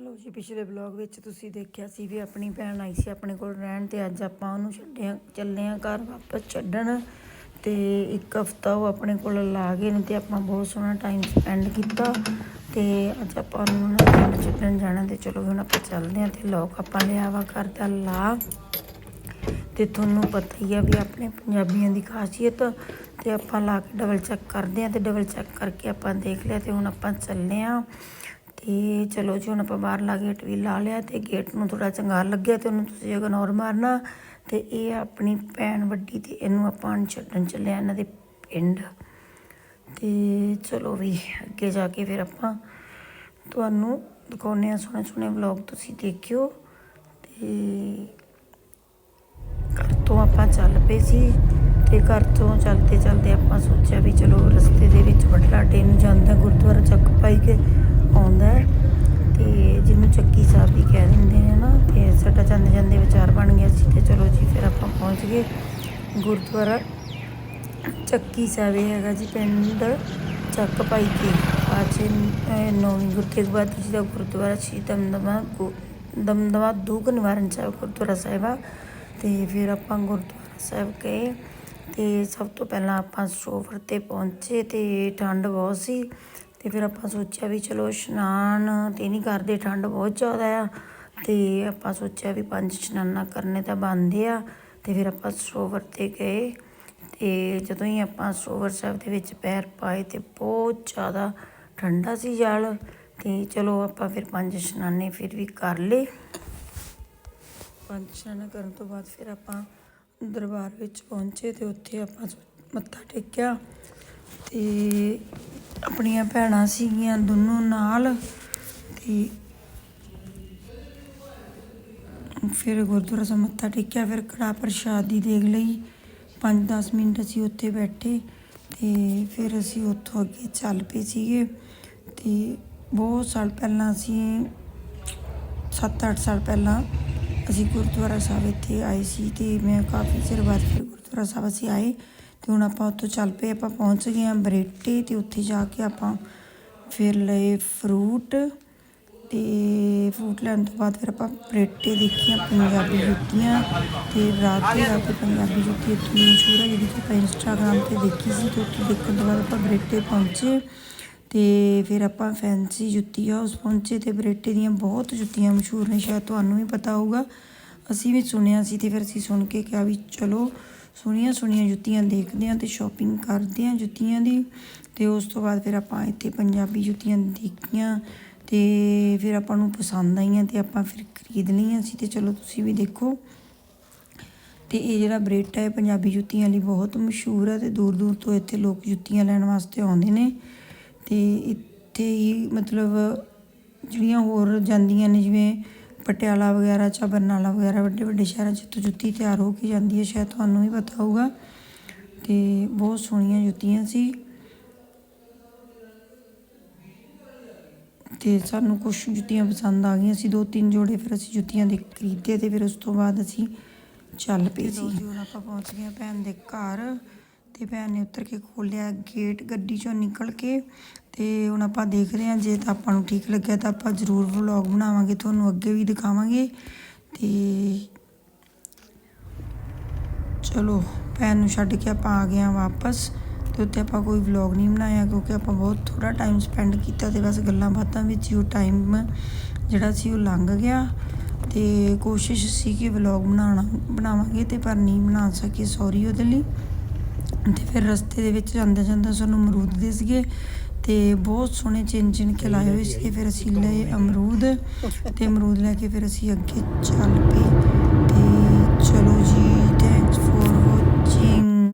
ਲੋ ਜੀ, ਪਿਛਲੇ ਵਲੌਗ ਵਿੱਚ ਤੁਸੀਂ ਦੇਖਿਆ ਸੀ ਵੀ ਆਪਣੀ ਭੈਣ ਆਈ ਸੀ ਆਪਣੇ ਕੋਲ ਰਹਿਣ ਤੇ ਅੱਜ ਆਪਾਂ ਉਹਨੂੰ ਛੱਡਿਆ, ਚੱਲੇ ਆ ਘਰ ਵਾਪਸ ਛੱਡਣ ਤੇ ਇੱਕ ਹਫਤਾ ਉਹ ਆਪਣੇ ਕੋਲ ਲਾ ਗਏ ਨੇ ਤੇ ਆਪਾਂ ਬਹੁਤ ਸੋਹਣਾ ਟਾਈਮ ਸਪੈਂਡ ਕੀਤਾ ਤੇ ਅੱਜ ਆਪਾਂ ਉਹਨੂੰ ਨਾ ਪਿੰਡ ਛੱਡਣ ਜਾਣਾ ਤੇ ਚਲੋ ਹੁਣ ਆਪਾਂ ਚੱਲਦੇ ਆ ਤੇ ਲੋਕ ਆਪਾਂ ਲਿਆ ਵਾ ਘਰ ਦਾ ਲਾ ਤੇ ਤੁਹਾਨੂੰ ਪਤਾ ਹੀ ਆ ਵੀ ਆਪਣੇ ਪੰਜਾਬੀਆਂ ਦੀ ਖਾਸੀਅਤ ਤੇ ਆਪਾਂ ਲਾ ਕੇ ਡਬਲ ਚੈੱਕ ਕਰਦੇ ਆ ਤੇ ਡਬਲ ਚੈੱਕ ਕਰਕੇ ਆਪਾਂ ਦੇਖ ਲਿਆ ਤੇ ਹੁਣ ਆਪਾਂ ਚੱਲੇ ਆ ਤੇ ਚਲੋ ਜੀ, ਹੁਣ ਆਪਾਂ ਬਾਹਰਲਾ ਗੇਟ ਵੀ ਲਾ ਲਿਆ ਤੇ ਗੇਟ ਨੂੰ ਥੋੜਾ ਚੰਗਾ ਲੱਗਿਆ ਤੇ ਉਹਨੂੰ ਤੁਸੀਂ ਇਗਨੋਰ ਮਾਰਨਾ ਤੇ ਇਹ ਆ ਆਪਣੀ ਭੈਣ ਵੱਡੀ ਤੇ ਇਹਨੂੰ ਆਪਾਂ ਛੱਡਣ ਚੱਲੇ ਇਹਨਾਂ ਦੇ ਪਿੰਡ। ਤੇ ਚਲੋ ਵੀ ਅੱਗੇ ਜਾ ਕੇ ਫਿਰ ਆਪਾਂ ਤੁਹਾਨੂੰ ਦਿਖਾਉਂਦੇ ਆ ਸੋਹਣੇ ਸੋਹਣੇ ਵਲੌਗ ਤੁਸੀਂ ਦੇਖਿਓ। ਤੇ ਘਰ ਤੋਂ ਆਪਾਂ ਚੱਲ ਪਏ ਸੀ ਤੇ ਘਰ ਤੋਂ ਚੱਲਦੇ ਚੱਲਦੇ ਆਪਾਂ ਸੋਚਿਆ ਵੀ ਚਲੋ ਰਸਤੇ ਦੇ ਵਿੱਚ ਵਡਲਾਡੇ ਨੂੰ ਜਾਂਦਾ ਗੁਰਦੁਆਰਾ ਚੱਕ ਜਾਂਦੇ ਜਾਂਦੇ ਵਿਚਾਰ ਬਣ ਗਿਆ ਸੀ ਤੇ ਚਲੋ ਜੀ, ਫਿਰ ਆਪਾਂ ਪਹੁੰਚ ਗਏ ਗੁਰਦੁਆਰਾ ਚੱਕੀ ਸਾਹਿਬ, ਇਹ ਹੈਗਾ ਜੀ ਪਿੰਡ ਚੱਕ ਪਾਈ ਕੇ। ਪਾਛੇ ਨੌਵੀਂ ਗੁਰੂ ਤੇਗ ਬਹਾਦਰ ਜੀ ਦਾ ਗੁਰਦੁਆਰਾ ਸ਼੍ਰੀ ਦਮਦਮਾ ਦਮਦਮਾ ਦੁੱਖ ਨਿਵਾਰਨ ਸਾਹਿਬ ਗੁਰਦੁਆਰਾ ਸਾਹਿਬ ਆ। ਤੇ ਫਿਰ ਆਪਾਂ ਗੁਰਦੁਆਰਾ ਸਾਹਿਬ ਗਏ ਤੇ ਸਭ ਤੋਂ ਪਹਿਲਾਂ ਆਪਾਂ ਸਰੋਵਰ ਤੇ ਪਹੁੰਚੇ ਤੇ ਠੰਡ ਬਹੁਤ ਸੀ। ਤੇ ਫਿਰ ਆਪਾਂ ਸੋਚਿਆ ਵੀ ਚਲੋ ਇਸ਼ਨਾਨ ਤੇ ਨਹੀਂ ਕਰਦੇ, ਠੰਡ ਬਹੁਤ ਜ਼ਿਆਦਾ ਆ। ਤੇ ਆਪਾਂ ਸੋਚਿਆ ਵੀ ਪੰਜ ਇਸ਼ਨਾਨਾਂ ਕਰਨੇ ਤਾਂ ਬਣਦੇ ਆ, ਤੇ ਫਿਰ ਆਪਾਂ ਸਰੋਵਰ ਤੇ ਗਏ। ਤੇ ਜਦੋਂ ਹੀ ਆਪਾਂ ਸਰੋਵਰ ਸਾਹਿਬ ਦੇ ਵਿੱਚ ਪੈਰ ਪਾਏ ਤੇ ਬਹੁਤ ਜ਼ਿਆਦਾ ਠੰਡਾ ਸੀ ਜਲ, ਤੇ ਚਲੋ ਆਪਾਂ ਫਿਰ ਪੰਜ ਇਸ਼ਨਾਨੇ ਫਿਰ ਵੀ ਕਰ ਲਏ। ਪੰਜ ਇਸ਼ਨਾਨ ਕਰਨ ਤੋਂ ਬਾਅਦ ਫਿਰ ਆਪਾਂ ਦਰਬਾਰ ਵਿੱਚ ਪਹੁੰਚੇ ਤੇ ਉੱਥੇ ਆਪਾਂ ਮੱਥਾ ਟੇਕਿਆ। ਤੇ ਆਪਣੀਆਂ ਭੈਣਾਂ ਸੀਗੀਆਂ ਦੋਨੋਂ ਨਾਲ, ਤੇ ਫਿਰ ਗੁਰਦੁਆਰਾ ਸਾਹਿਬ ਮੱਥਾ ਟੇਕਿਆ, ਫਿਰ ਕੜਾ ਪ੍ਰਸ਼ਾਦ ਦੀ ਦੇਖ ਲਈ। 5-10 ਮਿੰਟ ਅਸੀਂ ਉੱਥੇ ਬੈਠੇ ਤੇ ਫਿਰ ਅਸੀਂ ਉੱਥੋਂ ਅੱਗੇ ਚੱਲ ਪਏ ਸੀਗੇ ਤੇ ਬਹੁਤ ਸਾਲ ਪਹਿਲਾਂ ਅਸੀਂ 7-8 ਸਾਲ ਪਹਿਲਾਂ ਅਸੀਂ ਗੁਰਦੁਆਰਾ ਸਾਹਿਬ ਇੱਥੇ ਆਏ ਸੀ ਤੇ ਮੈਂ ਕਾਫੀ ਚਿਰ ਬਾਅਦ ਫਿਰ ਗੁਰਦੁਆਰਾ ਸਾਹਿਬ ਅਸੀਂ ਆਏ ਤੇ ਹੁਣ ਆਪਾਂ ਉੱਥੋਂ ਚੱਲ ਪਏ, ਆਪਾਂ ਪਹੁੰਚ ਗਏ ਹਾਂ ਬਰੇਟੇ ਤੇ ਉੱਥੇ ਜਾ ਕੇ ਆਪਾਂ ਫਿਰ ਲਏ ਫਰੂਟ ਤੇ ਫਰੂਟ ਲੈਣ ਤੋਂ ਬਾਅਦ ਫਿਰ ਆਪਾਂ ਬਰੇਟੇ ਦੇਖੀਆਂ, ਪੰਜਾਬੀ ਜੁੱਤੀਆਂ ਤੇ ਰਾਤ ਦੇ ਰਾਤ ਪੰਜਾਬੀ ਜੁੱਤੀ ਇੱਥੋਂ ਮਸ਼ਹੂਰ ਹੈ ਜਿਹੜੀ ਕਿ ਆਪਾਂ ਇੰਸਟਾਗ੍ਰਾਮ ਤੇ ਦੇਖੀ ਸੀ ਤੇ ਉੱਥੇ ਦੇਖਣ ਤੋਂ ਬਾਅਦ ਆਪਾਂ ਬਰੇਟੇ ਪਹੁੰਚੇ ਤੇ ਫਿਰ ਆਪਾਂ ਫੈਂਸੀ ਜੁੱਤੀ ਹਾਊਸ ਪਹੁੰਚੇ ਤੇ ਬਰੇਟੇ ਦੀਆਂ ਬਹੁਤ ਜੁੱਤੀਆਂ ਮਸ਼ਹੂਰ ਨੇ, ਸ਼ਾਇਦ ਤੁਹਾਨੂੰ ਵੀ ਪਤਾ ਹੋਊਗਾ। ਅਸੀਂ ਵੀ ਸੁਣਿਆ ਸੀ ਤੇ ਫਿਰ ਅਸੀਂ ਸੁਣ ਕੇ ਕਿਹਾ ਵੀ ਚਲੋ ਸੋਹਣੀਆਂ ਸੋਹਣੀਆਂ ਜੁੱਤੀਆਂ ਦੇਖਦੇ ਹਾਂ ਤੇ ਸ਼ਾਪਿੰਗ ਕਰਦੇ ਹਾਂ ਜੁੱਤੀਆਂ ਦੀ ਤੇ ਉਸ ਤੋਂ ਬਾਅਦ ਫਿਰ ਆਪਾਂ ਇੱਥੇ ਪੰਜਾਬੀ ਜੁੱਤੀਆਂ ਦੇਖੀਆਂ। ਤੇ ਫਿਰ ਆਪਾਂ ਨੂੰ ਪਸੰਦ ਆਈਆਂ ਤੇ ਆਪਾਂ ਫਿਰ ਖਰੀਦ ਲਈਆਂ ਸੀ ਤੇ ਚਲੋ ਤੁਸੀਂ ਵੀ ਦੇਖੋ। ਤੇ ਇਹ ਜਿਹੜਾ ਬਰੇਟਾ ਹੈ, ਪੰਜਾਬੀ ਜੁੱਤੀਆਂ ਲਈ ਬਹੁਤ ਮਸ਼ਹੂਰ ਹੈ ਤੇ ਦੂਰ ਦੂਰ ਤੋਂ ਇੱਥੇ ਲੋਕ ਜੁੱਤੀਆਂ ਲੈਣ ਵਾਸਤੇ ਆਉਂਦੇ ਨੇ। ਤੇ ਇੱਥੇ ਹੀ ਮਤਲਬ ਜਿਹੜੀਆਂ ਹੋਰ ਜਾਂਦੀਆਂ ਨੇ, ਜਿਵੇਂ ਪਟਿਆਲਾ ਵਗੈਰਾ ਜਾਂ ਬਰਨਾਲਾ ਵਗੈਰਾ ਵੱਡੇ ਵੱਡੇ ਸ਼ਹਿਰਾਂ 'ਚ ਇੱਥੋਂ ਜੁੱਤੀ ਤਿਆਰ ਹੋ ਕੇ ਜਾਂਦੀ ਹੈ, ਸ਼ਾਇਦ ਤੁਹਾਨੂੰ ਵੀ ਪਤਾ ਹੋਊਗਾ। ਤੇ ਬਹੁਤ ਸੋਹਣੀਆਂ ਜੁੱਤੀਆਂ ਸੀ। ਤੇ ਸਾਨੂੰ ਕੁਝ ਜੁੱਤੀਆਂ ਪਸੰਦ ਆ ਗਈਆਂ। ਸੀ ਦੋ ਤਿੰਨ ਜੋੜੇ ਫਿਰ ਅਸੀਂ ਜੁੱਤੀਆਂ ਦੇ ਖਰੀਦੇ ਤੇ ਫਿਰ ਉਸ ਤੋਂ ਬਾਅਦ ਅਸੀਂ ਚੱਲ ਪਏ ਸੀ। ਹੁਣ ਆਪਾਂ ਪਹੁੰਚ ਗਏ ਭੈਣ ਦੇ ਘਰ ਤੇ ਭੈਣ ਨੇ ਉੱਤਰ ਕੇ ਖੋਲਿਆ ਗੇਟ ਗੱਡੀ ਚੋਂ ਨਿਕਲ ਕੇ ਤੇ ਹੁਣ ਆਪਾਂ ਦੇਖਦੇ ਹਾਂ ਜੇ ਤਾਂ ਆਪਾਂ ਨੂੰ ਠੀਕ ਲੱਗਿਆ ਤਾਂ ਆਪਾਂ ਜ਼ਰੂਰ ਵਲੌਗ ਬਣਾਵਾਂਗੇ ਤੁਹਾਨੂੰ ਅੱਗੇ ਵੀ ਦਿਖਾਵਾਂਗੇ ਤੇ ਚਲੋ ਭੈਣ ਨੂੰ ਛੱਡ ਕੇ ਆਪਾਂ ਆ ਗਏ ਹਾਂ ਵਾਪਸ। ਤੇ ਉੱਥੇ ਆਪਾਂ ਕੋਈ ਵਲੌਗ ਨਹੀਂ ਬਣਾਇਆ ਕਿਉਂਕਿ ਆਪਾਂ ਬਹੁਤ ਥੋੜਾ ਟਾਈਮ ਸਪੈਂਡ ਕੀਤਾ ਤੇ ਬਸ ਗੱਲਾਂ ਬਾਤਾਂ ਵਿੱਚ ਹੀ ਉਹ ਟਾਈਮ ਜਿਹੜਾ ਸੀ ਉਹ ਲੰਘ ਗਿਆ ਤੇ ਕੋਸ਼ਿਸ਼ ਸੀ ਕਿ ਵਲੌਗ ਬਣਾਉਣਾ, ਬਣਾਵਾਂਗੇ ਤੇ ਪਰ ਨਹੀਂ ਬਣਾ ਸਕੇ ਸੌਰੀ ਉਹਦੇ ਲਈ। ਤੇ ਫਿਰ ਰਸਤੇ ਦੇ ਵਿੱਚ ਜਾਂਦੇ ਜਾਂਦੇ ਸਾਨੂੰ ਅਮਰੂਦ ਦੇ ਸੀਗੇ ਤੇ ਬਹੁਤ ਸੋਹਣੇ ਚਿੰਨ ਚਿੰਨ ਕੇ ਲਾਏ ਹੋਏ ਸੀਗੇ, ਫਿਰ ਅਸੀਂ ਲਏ ਅਮਰੂਦ ਤੇ ਅਮਰੂਦ ਲੈ ਕੇ ਫਿਰ ਅਸੀਂ ਅੱਗੇ ਚੱਲ ਪਏ